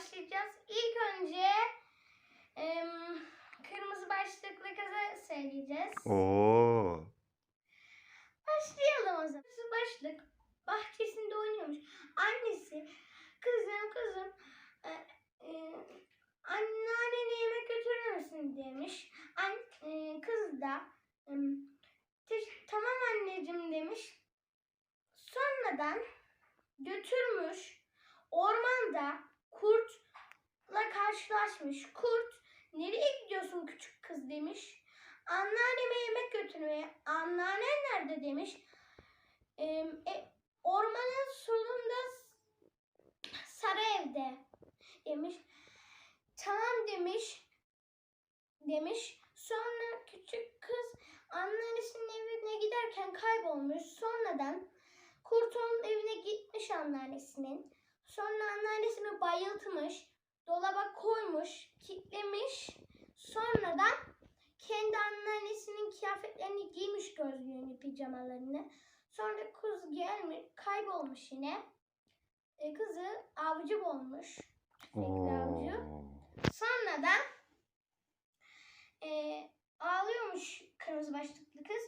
başlayacağız. İlk önce e, kırmızı başlıklı kızı söyleyeceğiz. Oo. Başlayalım o zaman. Kırmızı başlık bahçesinde oynuyormuş. Annesi kızım kızım e, e, anneannene yemek götürür müsün demiş. An, e, kız da e, tamam anneciğim demiş. Sonradan götürmüş karşılaşmış. Kurt nereye gidiyorsun küçük kız demiş. Anneanneme yemek götürmeye. Anneannen nerede demiş. Ee, e, ormanın sonunda sarı evde demiş. Tamam demiş. Demiş. Sonra küçük kız anneannesinin evine giderken kaybolmuş. Sonradan kurt onun evine gitmiş anneannesinin. Sonra anneannesini bayıltmış. Dolaba koymuş, kitlemiş. Sonradan kendi anneannesinin kıyafetlerini giymiş gözlüğünü, pijamalarını. Sonra kız gelmiş, kaybolmuş yine. E, kızı avcı bulmuş. Tüfekli avcı. Sonradan e, ağlıyormuş kırmızı başlıklı kız.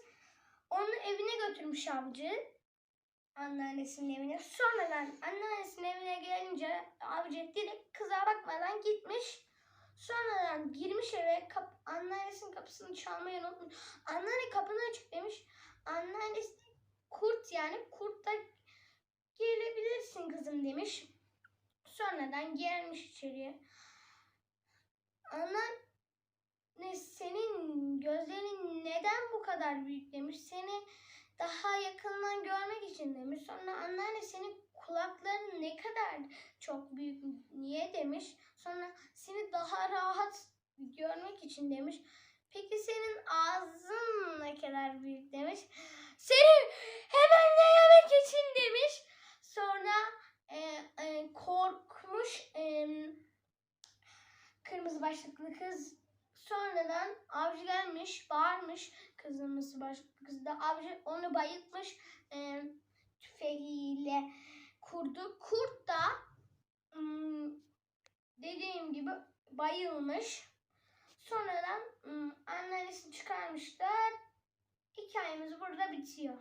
Onu evine götürmüş avcı. Anneannesinin evine. Sonradan anneannesinin evine gelince avcı direkt kıza bakmadan gitmiş. Sonradan girmiş eve kap, anneannesinin kapısını çalmayı unutmuş. Anneanne kapını açık demiş. Anneannesi kurt yani kurt da gelebilirsin kızım demiş. Sonradan gelmiş içeriye. Anneanne senin gözlerin neden bu kadar büyük demiş. Seni daha için demiş. Sonra anneanne senin kulakların ne kadar çok büyük niye demiş. Sonra seni daha rahat görmek için demiş. Peki senin ağzın ne kadar büyük demiş. Seni hemen yemek için demiş. Sonra e, e, korkmuş e, kırmızı başlıklı kız sonradan avcı gelmiş bağırmış kırmızı başlıklı kız da avcı onu bayıltmış e, tüfeğiyle kurdu. Kurt da hmm, dediğim gibi bayılmış. Sonradan hmm, anneannesini çıkarmışlar. Hikayemiz burada bitiyor.